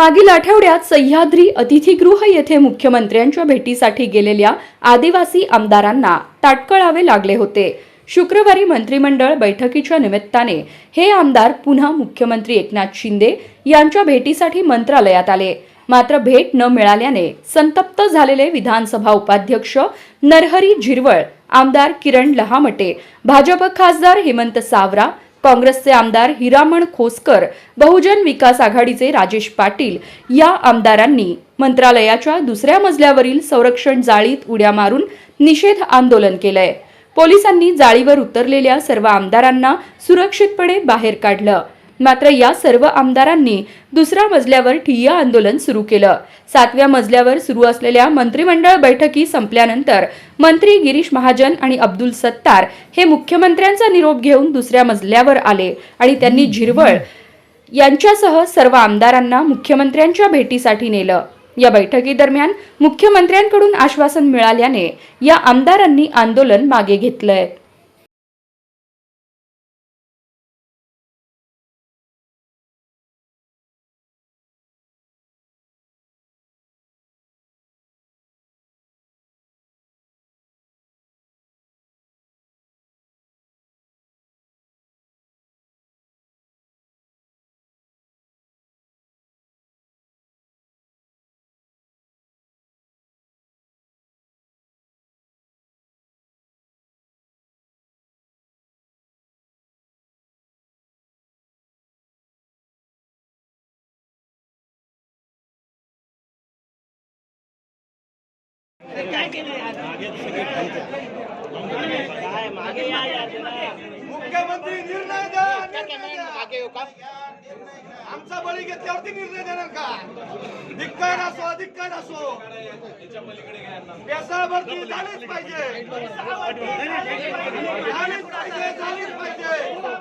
मागील आठवड्यात सह्याद्री अतिथीगृह येथे मुख्यमंत्र्यांच्या भेटीसाठी गेलेल्या आदिवासी आमदारांना ताटकळावे लागले होते. शुक्रवारी मंत्रिमंडळ बैठकीच्या निमित्ताने हे आमदार पुन्हा मुख्यमंत्री एकनाथ शिंदे यांच्या भेटीसाठी मंत्रालयात आले. मात्र भेट न मिळाल्याने संतप्त झालेले विधानसभा उपाध्यक्ष नरहरी झिरवळ आमदार किरण लहामटे भाजप खासदार हेमंत सावरा काँग्रेसचे आमदार हिरामण खोसकर बहुजन विकास आघाडीचे राजेश पाटील या आमदारांनी मंत्रालयाच्या दुसऱ्या मजल्यावरील संरक्षण जाळीत उड्या मारून निषेध आंदोलन केलंय. पोलिसांनी जाळीवर उतरलेल्या सर्व आमदारांना सुरक्षितपणे बाहेर काढलं. मात्र या सर्व आमदारांनी दुसऱ्या मजल्यावर ठिय्या आंदोलन सुरू केलं. सातव्या मजल्यावर सुरू असलेल्या मंत्रिमंडळ बैठकी संपल्यानंतर मंत्री गिरीश महाजन आणि अब्दुल सत्तार हे मुख्यमंत्र्यांचा निरोप घेऊन दुसऱ्या मजल्यावर आले आणि त्यांनी झिरवळ यांच्यासह सर्व आमदारांना मुख्यमंत्र्यांच्या भेटीसाठी नेलं. या बैठकीदरम्यान मुख्यमंत्र्यांकडून आश्वासन मिळाल्याने या आमदारांनी आंदोलन मागे घेतलंय. मुख्यमंत्री निर्णय द्या निर्णय द्या. आमचा बळी घेतल्यावरती निर्णय देणार का? धिक्कार असो अधिक्कार असो. पेसावरती झालीच पाहिजे. झालीच पाहिजे झालीच पाहिजे.